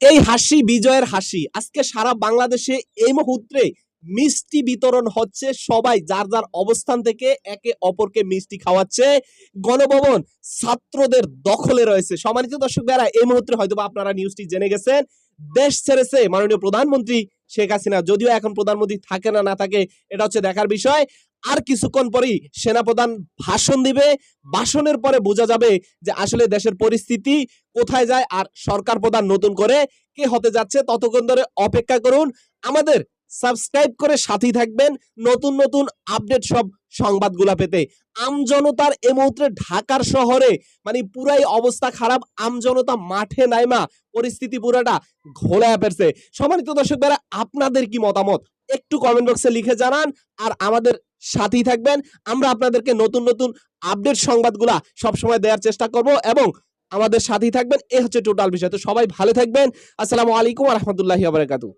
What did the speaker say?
এই হাসি, বিজয়ের হাসি। আজকে সারা বাংলাদেশে এই মুহূর্তে মিষ্টি বিতরণ হচ্ছে সবাই, যার যার অবস্থান থেকে একে অপরকে মিষ্টি খাওয়াচ্ছে। গণভবন ছাত্রদের দখলে রয়েছে। সম্মানিত দর্শক ভাইরা এই মুহূর্তে হয়তো আপনারা নিউজটি জেনে গেছেন। দেশ ছেড়েছে মাননীয় প্রধানমন্ত্রী শেখ হাসিনা। যদিও এখন প্রধানমন্ত্রী থাকে না না থাকে, এটা হচ্ছে দেখার বিষয়। আর কিছুক্ষণ পরেই সেনাপ্রধান ভাষণ দিবে। ভাষণের পরে বোঝা যাবে যে আসলে দেশের পরিস্থিতি কোথায় যায় আর সরকার প্রধান নতুন করে কে হতে যাচ্ছে। ততক্ষণ ধরে অপেক্ষা করুন। আমাদের সাবস্ক্রাইব করে সাথী থাকবেন। নতুন নতুন আপডেট সব সংবাদগুলা পেতে। আমজনতার এ মুহূর্তে ঢাকার শহরে মানে পুরাই অবস্থা খারাপ, আমজনতা মাঠে নাইমা পরিস্থিতি পুরাটা ঘোলা পেরছে। সম্মানিত দর্শক ভাইরা, আপনাদের কি মতামত? একটু কমেন্ট বক্সে লিখে জানান আর আমাদের সাথেই থাকবেন। আমরা আপনাদেরকে নতুন নতুন আপডেট সংবাদগুলা সবসময় দেওয়ার চেষ্টা করব এবং আমাদের সাথেই থাকবেন। এ হচ্ছে টোটাল বিষয়। তো সবাই ভালো থাকবেন। আসসালামু আলাইকুম রহমতুল্লাহি আবরাকাতু